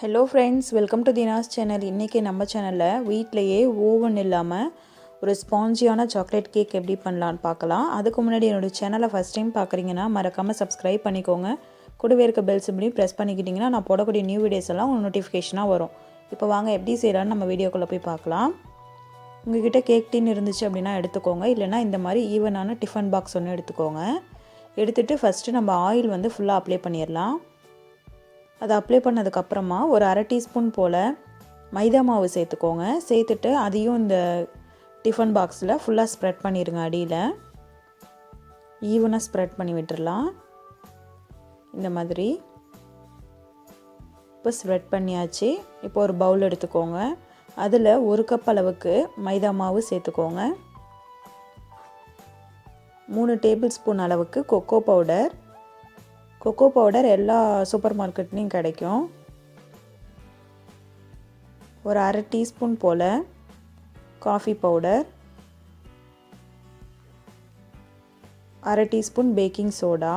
Hello friends welcome to Dina's channel இன்றைக்கி நம்ம சேனலில் வீட்டிலையே ஓவன் இல்லாமல் ஒரு ஸ்பாஞ்சியான சாக்லேட் கேக் எப்படி பண்ணலான்னு பார்க்கலாம். அதுக்கு முன்னாடி என்னோடய சேனலை ஃபஸ்ட் டைம் பார்க்குறீங்கன்னா மறக்காமல் சப்ஸ்கிரைப் பண்ணிக்கோங்க. கூடவே இருக்க பெல் சிம்பிளையும் ப்ரெஸ் பண்ணிக்கிட்டிங்கன்னா நான் போடக்கூடிய நியூ வீடியோஸ் எல்லாம் உங்களுக்கு நோட்டிஃபிகேஷனாக வரும். இப்போ வாங்க எப்படி செய்யலான்னு நம்ம வீடியோக்குள்ளே போய் பார்க்கலாம். உங்ககிட்ட கேக் டின் இருந்துச்சு அப்படின்னா எடுத்துக்கோங்க. இல்லைனா இந்த மாதிரி ஈவனான டிஃபன் பாக்ஸ் ஒன்று எடுத்துக்கோங்க. எடுத்துகிட்டு ஃபஸ்ட்டு நம்ம ஆயில் வந்து ஃபுல்லாக அப்ளை பண்ணிடலாம். அதை அப்ளை பண்ணதுக்கப்புறமா ஒரு அரை டீஸ்பூன் போல் மைதா மாவு சேர்த்துக்கோங்க. சேர்த்துட்டு அதையும் இந்த டிஃபன் பாக்ஸில் ஃபுல்லாக ஸ்ப்ரெட் பண்ணிடுங்க அடியில். ஈவனாக ஸ்ப்ரெட் பண்ணி விட்டுடலாம் இந்த மாதிரி இப்போ ஸ்ப்ரெட் பண்ணியாச்சு. இப்போ ஒரு பவுல் எடுத்துக்கோங்க. அதில் ஒரு கப் அளவுக்கு மைதா மாவு சேர்த்துக்கோங்க. மூணு டேபிள் ஸ்பூன் அளவுக்கு கொக்கோ பவுடர் கொக்கோ பவுடர் எல்லா சூப்பர் மார்க்கெட்லேயும் கிடைக்கும். ஒரு அரை டீஸ்பூன் போல் காஃபி பவுடர் அரை டீஸ்பூன் பேக்கிங் சோடா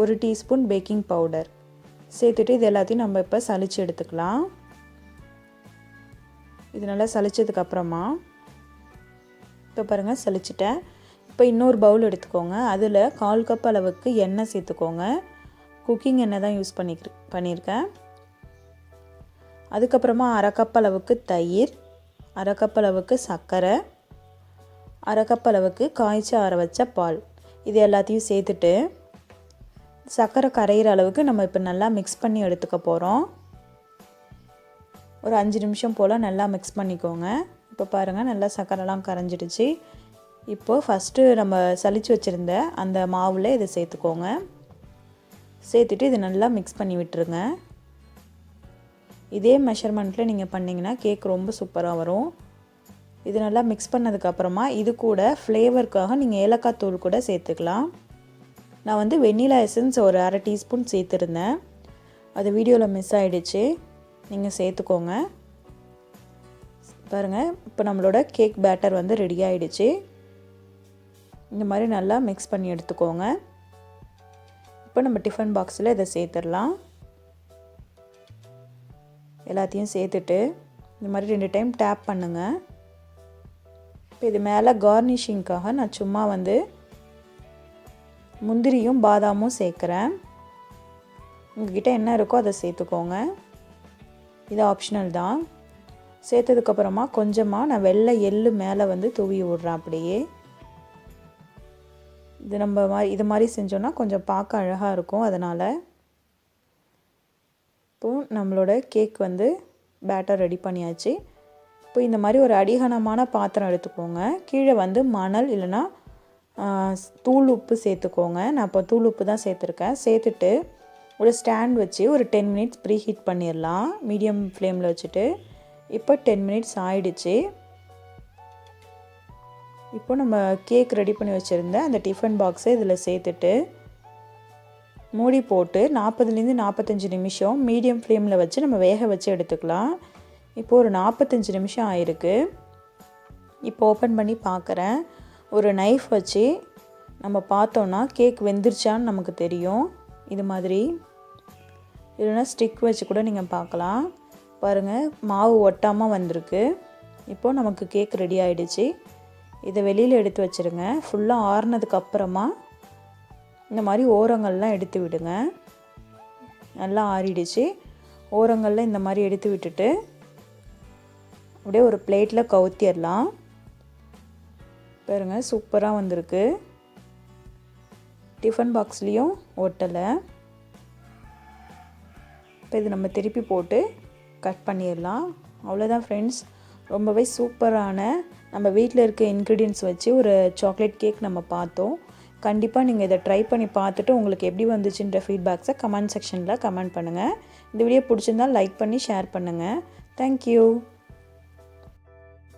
ஒரு டீஸ்பூன் பேக்கிங் பவுடர் சேர்த்துட்டு இது எல்லாத்தையும் நம்ம இப்போ சளிச்சு எடுத்துக்கலாம். இது நல்லா சளிச்சதுக்கப்புறமா இப்போ பாருங்கள் சளிச்சிட்டேன். இப்போ இன்னொரு பவுல் எடுத்துக்கோங்க. அதில் கால் கப் அளவுக்கு எண்ணெய் சேர்த்துக்கோங்க. குக்கிங் எண்ணெய் தான் யூஸ் பண்ணிக்கிற பண்ணியிருக்கேன். அதுக்கப்புறமா அரை கப் அளவுக்கு தயிர் அரை கப் அளவுக்கு சர்க்கரை அரை கப் அளவுக்கு காய்ச்சி ஆற வச்ச பால். இது எல்லாத்தையும் சேர்த்துட்டு சர்க்கரை கரையிற அளவுக்கு நம்ம இப்போ நல்லா மிக்ஸ் பண்ணி எடுத்துக்க போகிறோம் ஒரு அஞ்சு நிமிஷம் போல் நல்லா மிக்ஸ் பண்ணிக்கோங்க. இப்போ பாருங்கள் நல்லா சர்க்கரைலாம் கரைஞ்சிடுச்சு. இப்போது ஃபஸ்ட்டு நம்ம சளிச்சு வச்சுருந்த அந்த மாவில் இதை சேர்த்துக்கோங்க. சேர்த்துட்டு இதை நல்லா மிக்ஸ் பண்ணி விட்டுருங்க. இதே மெஷர்மெண்ட்டில் நீங்கள் பண்ணிங்கன்னா கேக் ரொம்ப சூப்பராக வரும். இது நல்லா மிக்ஸ் பண்ணதுக்கப்புறமா இது கூட ஃப்ளேவருக்காக நீங்கள் ஏலக்காய் தூள் கூட சேர்த்துக்கலாம். நான் வந்து வெண்ணிலா எசன்ஸ் ஒரு அரை டீஸ்பூன் சேர்த்துருந்தேன். அது வீடியோவில் மிஸ் ஆகிடுச்சு நீங்கள் சேர்த்துக்கோங்க. பாருங்கள் இப்போ நம்மளோட கேக் பேட்டர் வந்து ரெடி ஆகிடுச்சு இந்த மாதிரி நல்லா மிக்ஸ் பண்ணி எடுத்துக்கோங்க. இப்போ நம்ம டிஃபன் பாக்ஸில் இதை சேர்த்துடலாம். எல்லாத்தையும் சேர்த்துட்டு இந்த மாதிரி ரெண்டு டைம் டேப் பண்ணுங்கள் இப்போ இது மேலே கார்னிஷிங்க்காக நான் சும்மா வந்து முந்திரியும் பாதாமும் சேர்க்குறேன். உங்ககிட்ட என்ன இருக்கோ அதை சேர்த்துக்கோங்க. இது ஆப்ஷனல் தான். சேர்த்ததுக்கப்புறமா கொஞ்சமாக நான் வெள்ளை எள்ளு மேலே வந்து தூவி விட்றேன் அப்படியே. இது நம்ம மாதிரி இது மாதிரி செஞ்சோன்னா கொஞ்சம் பார்க்க அழகாக இருக்கும். அதனால் இப்போது நம்மளோட கேக் வந்து பேட்டர் ரெடி பண்ணியாச்சு. இப்போ இந்த மாதிரி ஒரு அடிகனமான பாத்திரம் எடுத்துக்கோங்க. கீழே வந்து மணல் இல்லைன்னா தூள் உப்பு சேர்த்துக்கோங்க. நான் இப்போ தூள் உப்பு தான் சேர்த்துருக்கேன். சேர்த்துட்டு ஒரு ஸ்டாண்ட் வச்சு ஒரு டென் மினிட்ஸ் ப்ரீ ஹீட் பண்ணிடலாம். மீடியம் ஃப்ளேமில் வச்சுட்டு. இப்போ டென் மினிட்ஸ் ஆயிடுச்சு. இப்போ நம்ம கேக் ரெடி பண்ணி வச்சுருந்த அந்த டிஃபன் பாக்ஸை இதில் சேர்த்துட்டு மூடி போட்டு நாற்பதுலேருந்து நாற்பத்தஞ்சு நிமிஷம் மீடியம் ஃப்ளேமில் வச்சு நம்ம வேக வச்சு எடுத்துக்கலாம். இப்போது ஒரு நாற்பத்தஞ்சு நிமிஷம் ஆயிருக்கு. இப்போ ஓப்பன் பண்ணி பார்க்குறேன் ஒரு நைஃப் வச்சு நம்ம பார்த்தோன்னா கேக் வெந்துருச்சான்னு நமக்கு தெரியும். இது மாதிரி. இல்லைன்னா ஸ்டிக் வச்சு கூட நீங்கள் பார்க்கலாம். பாருங்கள் மாவு ஒட்டாமல் வந்திருக்கு. இப்போது நமக்கு கேக் ரெடி ஆகிடுச்சு இதை வெளியில் எடுத்து வச்சுருங்க. ஃபுல்லாக ஆறுனதுக்கு அப்புறமா இந்த மாதிரி ஓரங்கள்லாம் எடுத்து விடுங்க. நல்லா ஆறிடுச்சு. ஓரங்களில் இந்த மாதிரி எடுத்து விட்டுட்டு அப்படியே ஒரு பிளேட்டில் கவுத்திடலாம். பாருங்க சூப்பராக வந்திருக்கு. டிஃபன் பாக்ஸ்லேயும் ஒட்டலை. இப்போ இது நம்ம திருப்பி போட்டு கட் பண்ணிடலாம். அவ்வளோதான் ஃப்ரெண்ட்ஸ் ரொம்பவே சூப்பரான நம்ம வீட்டில் இருக்க இன்க்ரீடியன்ஸ் வச்சு ஒரு சாக்லேட் கேக் நம்ம பார்த்தோம். கண்டிப்பாக நீங்கள் இதை ட்ரை பண்ணி பார்த்துட்டு உங்களுக்கு எப்படி வந்துச்சுன்ற ஃபீட்பேக்ஸை கமெண்ட் செக்ஷனில் கமெண்ட் பண்ணுங்கள் இந்த வீடியோ பிடிச்சிருந்தால் லைக் பண்ணி ஷேர் பண்ணுங்கள் தேங்க்யூ